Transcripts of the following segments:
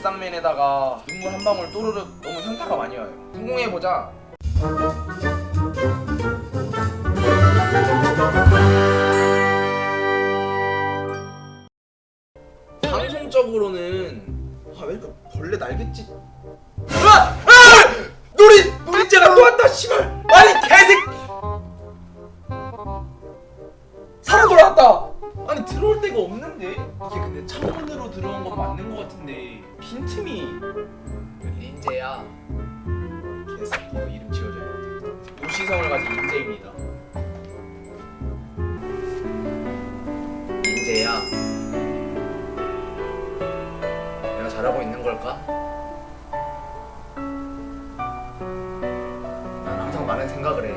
물상맨에다가 눈물 한 방울 또르륵 너무 현타가 많이 와요. 성공해보자. 방송적으로는 아, 왜 이렇게 벌레 날겠지? 아! 아! 놀이 놀이째가 또 왔다 씨발 아니 개새끼 살아 돌아왔다 아니 들어올 데가 없는데 이게 근데 창문으로 들어온 건 맞는 것 같은데 빈틈이 인재야 개새끼 이거 이름 지어줘야 돼 도시성을 가진 인재입니다 인재야 내가 잘하고 있는 걸까? 난 항상 많은 생각을 해.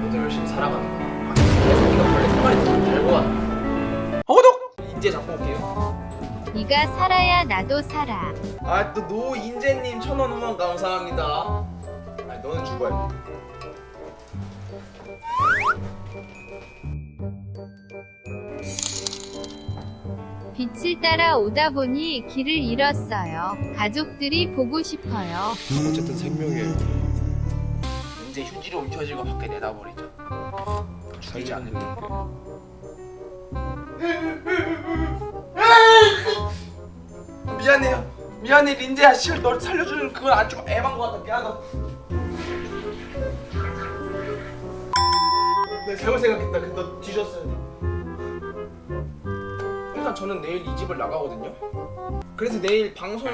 너도 열심히 살아가는 거야. 아, 개새끼가 원래 생활이 좀 달고 왔네. 인재 잡고 올게요. 네가 살아야 나도 살아. 아, 또 노인재님 천원 후원 감사합니다. 아니, 너는 죽어야 돼. 빛을 따라 오다 보니 길을 잃었어요. 가족들이 보고 싶어요. 어쨌든 생명이에요. 인재 휴지로 움켜쥐고 밖에 내다버리자. 죽이지 않을게. 미안해요. 미안해 린재야. 씨발 널 살려주는 안 주고 애만 거 같아. 미안하다. 내가 잘못 생각했다. 근데 너 뒤졌어야 돼. 일단 저는 내일 이 집을 나가거든요. 그래서 내일 방송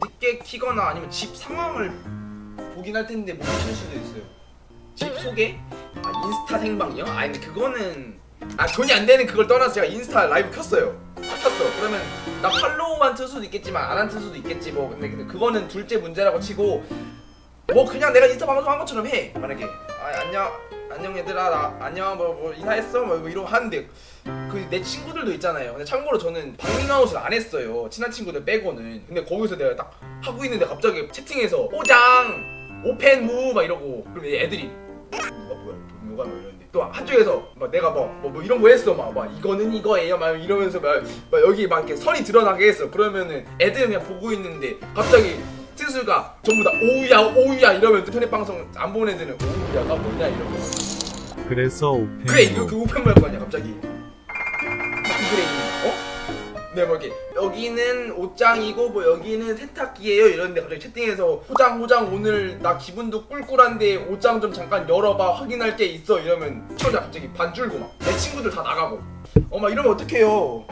늦게 키거나 아니면 집 상황을 보긴 할 텐데 못킬 수도 있어요. 집 소개? 아 인스타 생방이요? 아 근데 그거는 아 돈이 안 되는 그걸 떠나서 제가 인스타 라이브 켰어요. 다 켰어. 그러면 나 팔로우만 틀 수도 있겠지만 안 한 틀 수도 있겠지 뭐. 근데, 근데 그거는 둘째 문제라고 치고 뭐 그냥 내가 인스타 방송 한 것처럼 해. 만약에 아 안녕 안녕 얘들아 나 안녕 뭐, 뭐 이사했어 뭐, 뭐 이러고 하는데 그 내 친구들도 있잖아요. 근데 참고로 저는 방밍아웃을 안 했어요. 친한 친구들 빼고는. 근데 거기서 내가 딱 하고 있는데 갑자기 채팅에서 오장 오펜 무막 이러고 그럼 애들이 뭐야 누가 뭐 이러는데. 또 한쪽에서 막 내가 뭐, 뭐, 뭐 이런 거 했어. 막, 막 이거는 이거예요. 막 이러면서 막, 막 여기 막 이렇게 선이 드러나게 했어. 그러면은 애들은 그냥 보고 있는데 갑자기 트수가 전부 다 오우야 오우야 이러면 인터넷 방송 안 보는 애들은 오우야가 뭐냐 이러고. 그래서 오펜 그래 이거 그 오펜 뭐할 거 아니야 갑자기? 네, 뭐 이렇게 여기는 옷장이고 뭐 여기는 세탁기예요? 이러는데 갑자기 채팅에서 호장 호장 오늘 나 기분도 꿀꿀한데 옷장 좀 잠깐 열어봐 확인할 게 있어 이러면 시청자 갑자기 반 줄고 막 내 친구들 다 나가고. 어 막 이러면 어떡해요